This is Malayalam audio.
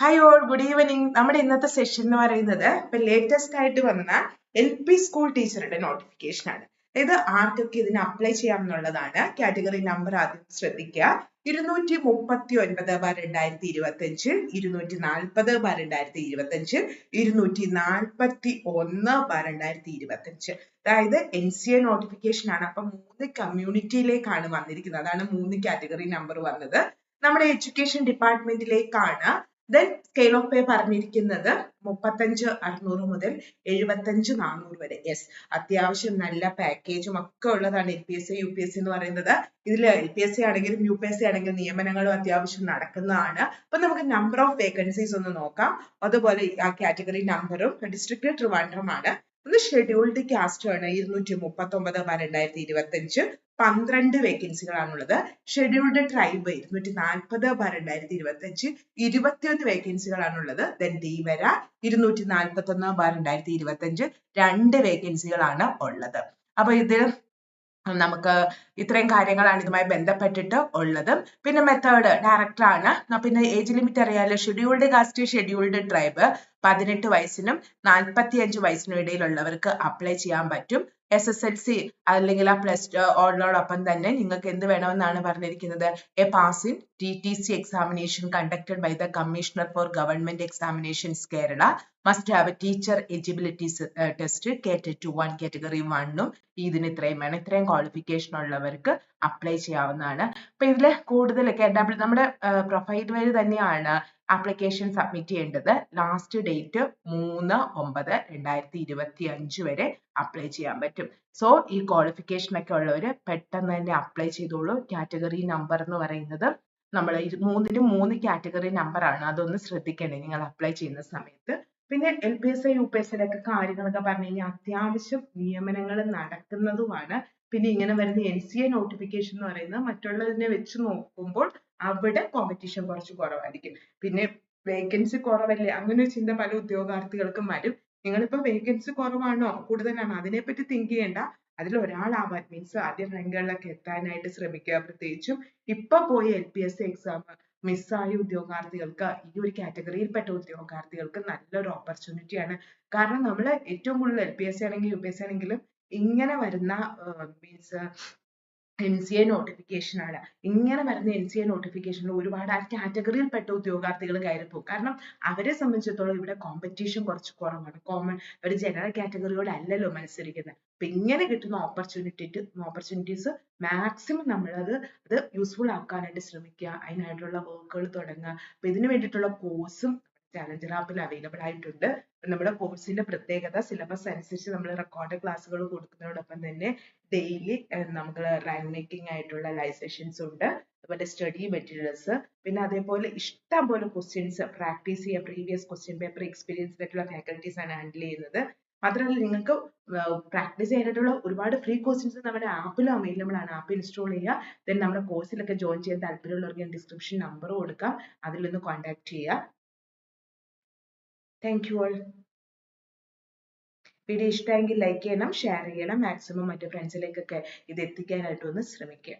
ഹായ് ഓൾ ഗുഡ് ഈവനിങ് നമ്മുടെ ഇന്നത്തെ സെഷൻ എന്ന് പറയുന്നത് ഇപ്പൊ ലേറ്റസ്റ്റ് ആയിട്ട് വന്ന എൽ പി സ്കൂൾ ടീച്ചറുടെ നോട്ടിഫിക്കേഷൻ ആണ്. ഇത് ആർക്കൊക്കെ ഇതിന് അപ്ലൈ ചെയ്യാം എന്നുള്ളതാണ്. കാറ്റഗറി നമ്പർ ആദ്യം ശ്രദ്ധിക്കുക. ഇരുന്നൂറ്റി മുപ്പത്തി ഒൻപത് ബാർ രണ്ടായിരത്തി ഇരുപത്തി അഞ്ച് ഇരുന്നൂറ്റി നാൽപ്പത് ബാർ രണ്ടായിരത്തി ഇരുപത്തി അഞ്ച് ഇരുന്നൂറ്റി നാൽപ്പത്തി ഒന്ന് ബാർ രണ്ടായിരത്തി ഇരുപത്തി അഞ്ച് അതായത് എൻ സി എ നോട്ടിഫിക്കേഷൻ ആണ്. അപ്പൊ മൂന്ന് കമ്മ്യൂണിറ്റിയിലേക്കാണ് വന്നിരിക്കുന്നത്. അതാണ് മൂന്ന് കാറ്റഗറി നമ്പർ വന്നത്. നമ്മുടെ എഡ്യൂക്കേഷൻ ഡിപ്പാർട്ട്മെന്റിലേക്കാണ് ദെൻ സ്കെയിൽ ഓഫ് പേ പറഞ്ഞിരിക്കുന്നത് മുപ്പത്തഞ്ച് അറുന്നൂറ് മുതൽ എഴുപത്തഞ്ച് നാനൂറ് വരെ. യെസ് അത്യാവശ്യം നല്ല പാക്കേജും ഒക്കെ ഉള്ളതാണ് L P S C U P S C എന്ന് പറയുന്നത്. ഇതിൽ എൽ പി എസ് സി ആണെങ്കിലും യു പി എസ് സി ആണെങ്കിലും നിയമനങ്ങളും അത്യാവശ്യം നടക്കുന്നതാണ്. അപ്പൊ നമുക്ക് നമ്പർ ഓഫ് വേക്കൻസീസ് ഒന്ന് നോക്കാം. അതുപോലെ ആ കാറ്റഗറി നമ്പറും ഡിസ്ട്രിക്ട് ട്രിവാൻഡ്രം ആണ്. ഒന്ന് ഷെഡ്യൂൾഡ് കാസ്റ്റ് ആണ്. ഇരുന്നൂറ്റി മുപ്പത്തി ഒമ്പത് രണ്ടായിരത്തി ഇരുപത്തി അഞ്ച് പന്ത്രണ്ട് വേക്കൻസികളാണുള്ളത് ഷെഡ്യൂൾഡ് ട്രൈബ് ഇരുന്നൂറ്റി നാൽപ്പത് ബാർ രണ്ടായിരത്തി ഇരുപത്തി അഞ്ച് ഇരുപത്തിയൊന്ന് വേക്കൻസികളാണുള്ളത് ദെൻ ധീവര ഇരുന്നൂറ്റി നാൽപ്പത്തി ഒന്ന് ബാർ രണ്ടായിരത്തി ഇരുപത്തി അഞ്ച് രണ്ട് വേക്കൻസികളാണ് ഉള്ളത്. അപ്പൊ ഇത് നമുക്ക് ഇത്രയും കാര്യങ്ങളാണ് ഇതുമായി ബന്ധപ്പെട്ടിട്ട് ഉള്ളത്. പിന്നെ മെത്തേഡ് ഡയറക്ടർ ആണ്. പിന്നെ ഏജ് ലിമിറ്റ് അറിയാലോ? ഷെഡ്യൂൾഡ് കാസ്റ്റ് ഷെഡ്യൂൾഡ് ട്രൈബ് പതിനെട്ട് വയസ്സിനും നാൽപ്പത്തി അഞ്ച് വയസ്സിനും ഇടയിലുള്ളവർക്ക് അപ്ലൈ ചെയ്യാൻ പറ്റും. എസ് എസ് എൽ സി അല്ലെങ്കിൽ ആ പ്ലസ് ഓടിനോടൊപ്പം തന്നെ നിങ്ങൾക്ക് എന്ത് വേണമെന്നാണ് പറഞ്ഞിരിക്കുന്നത്? A pass in T T C examination conducted by the commissioner for government examinations Kerala must have a teacher eligibility test cat two one category വണ്ണും ഇതിന് ഇത്രയും വേണം. ഇത്രയും ക്വാളിഫിക്കേഷൻ ഉള്ളവർക്ക് അപ്ലൈ ചെയ്യാവുന്നതാണ്. അപ്പൊ ഇതിൽ കൂടുതൽ നമ്മുടെ പ്രൊഫൈൽ വഴി തന്നെയാണ് ആപ്ലിക്കേഷൻ സബ്മിറ്റ് ചെയ്യേണ്ടത് ലാസ്റ്റ് ഡേറ്റ് മൂന്ന് ഒമ്പത് രണ്ടായിരത്തി ഇരുപത്തി അഞ്ച് വരെ അപ്ലൈ ചെയ്യാൻ പറ്റും. സോ ഈ ക്വാളിഫിക്കേഷൻ ഒക്കെ ഉള്ളവർ പെട്ടെന്ന് തന്നെ അപ്ലൈ ചെയ്തോളൂ. കാറ്റഗറി നമ്പർ എന്ന് പറയുന്നത് നമ്മൾ മൂന്നിനും മൂന്ന് കാറ്റഗറി നമ്പർ ആണ്. അതൊന്ന് ശ്രദ്ധിക്കണേ നിങ്ങൾ അപ്ലൈ ചെയ്യുന്ന സമയത്ത്. പിന്നെ L P S U P S കാര്യങ്ങളൊക്കെ പറഞ്ഞു കഴിഞ്ഞാൽ അത്യാവശ്യം നിയമനങ്ങൾ നടക്കുന്നതുമാണ്. പിന്നെ ഇങ്ങനെ വരുന്ന എൻ സി എ നോട്ടിഫിക്കേഷൻ എന്ന് പറയുന്നത് മറ്റുള്ളതിനെ വെച്ച് നോക്കുമ്പോൾ അവിടെ കോമ്പറ്റീഷൻ കുറച്ച് കുറവായിരിക്കും. പിന്നെ വേക്കൻസി കുറവല്ലേ? അങ്ങനെ ഒരു ചിന്ത പല ഉദ്യോഗാർത്ഥികൾക്കും വരും. നിങ്ങളിപ്പോ വേക്കൻസി കുറവാണോ? കൂടുതലാണോ. അതിനെപ്പറ്റി തിങ്ക് ചെയ്യണ്ട. അതിൽ ഒരാളാവാൻ മീൻസ് ആദ്യ റാങ്കുകളിലൊക്കെ എത്താനായിട്ട് ശ്രമിക്കുക. പ്രത്യേകിച്ചും ഇപ്പൊ പോയി L P S C exam മിസ്സായ ഉദ്യോഗാർത്ഥികൾക്ക് ഈ ഒരു കാറ്റഗറിയിൽപ്പെട്ട ഉദ്യോഗാർത്ഥികൾക്ക് നല്ലൊരു ഓപ്പർച്യൂണിറ്റി ആണ്. കാരണം നമ്മൾ ഏറ്റവും കൂടുതൽ സി ആണെങ്കിലും സി ആണെങ്കിലും ഇങ്ങനെ വരുന്ന means N C A notification ആണ്. ഇങ്ങനെ വരുന്ന എൻ സി എ നോട്ടിഫിക്കേഷനിൽ ഒരുപാട് ആ കാറ്റഗറിയിൽ പെട്ട ഉദ്യോഗാർത്ഥികൾ കയറിപ്പോകും കാരണം അവരെ സംബന്ധിച്ചിടത്തോളം ഇവിടെ കോമ്പറ്റീഷൻ കുറച്ച് കുറവാണ്. കോമൺ ഒരു ജനറൽ കാറ്റഗറിയോടല്ലല്ലോ മത്സരിക്കുന്നത്. അപ്പൊ ഇങ്ങനെ കിട്ടുന്ന ഓപ്പർച്യൂണിറ്റി ഓപ്പർച്യൂണിറ്റീസ് മാക്സിമം നമ്മളത് അത് useful ആക്കാനായിട്ട് ശ്രമിക്കുക. അതിനായിട്ടുള്ള വർക്കുകൾ തുടങ്ങുക. അപ്പൊ ഇതിന് വേണ്ടിയിട്ടുള്ള കോഴ്സും ചാലഞ്ചർ ആപ്പിൽ അവൈലബിൾ ആയിട്ടുണ്ട്. നമ്മുടെ കോഴ്സിന്റെ പ്രത്യേകത സിലബസ് അനുസരിച്ച് നമ്മൾ റെക്കോർഡ് ക്ലാസ്സുകൾ കൊടുക്കുന്നതോടൊപ്പം തന്നെ ഡെയിലി നമുക്ക് റാങ്ക് മേക്കിംഗ് ആയിട്ടുള്ള ലൈവ് സെഷൻസ് ഉണ്ട്. അതുപോലെ സ്റ്റഡി മെറ്റീരിയൽസ് പിന്നെ അതേപോലെ ഇഷ്ടം പോലെ ക്വസ്റ്റ്യൻസ് പ്രാക്ടീസ് ചെയ്യുക പ്രീവിയസ് ക്വസ്റ്റ്യൻ പേപ്പർ എക്സ്പീരിയൻസ് ആയിട്ടുള്ള ഫാക്കൽറ്റീസ് ആണ് ഹാൻഡിൽ ചെയ്യുന്നത്. മാത്രമല്ല നിങ്ങൾക്ക് പ്രാക്ടീസ് ചെയ്യാനായിട്ടുള്ള ഒരുപാട് ഫ്രീ കോഴ്സസ് നമ്മുടെ ആപ്പിലും അവൈലബിൾ ആണ്. ആപ്പ് ഇൻസ്റ്റാൾ ചെയ്യുക. ദെൻ നമ്മുടെ കോഴ്സിലൊക്കെ ജോയിൻ ചെയ്യാൻ താല്പര്യമുള്ളവർക്ക് ഡിസ്ക്രിപ്ഷൻ നമ്പർ കൊടുക്കാം. അതിലൊന്ന് കോൺടാക്ട് ചെയ്യുക. താങ്ക് യു ഓൾ വീഡിയോ ഇഷ്ടമെങ്കിൽ ലൈക്ക് ചെയ്യണം ഷെയർ ചെയ്യണം മാക്സിമം മറ്റു ഫ്രണ്ട്സിലേക്കൊക്കെ ഇത് എത്തിക്കാനായിട്ട് ഒന്ന് ശ്രമിക്കുക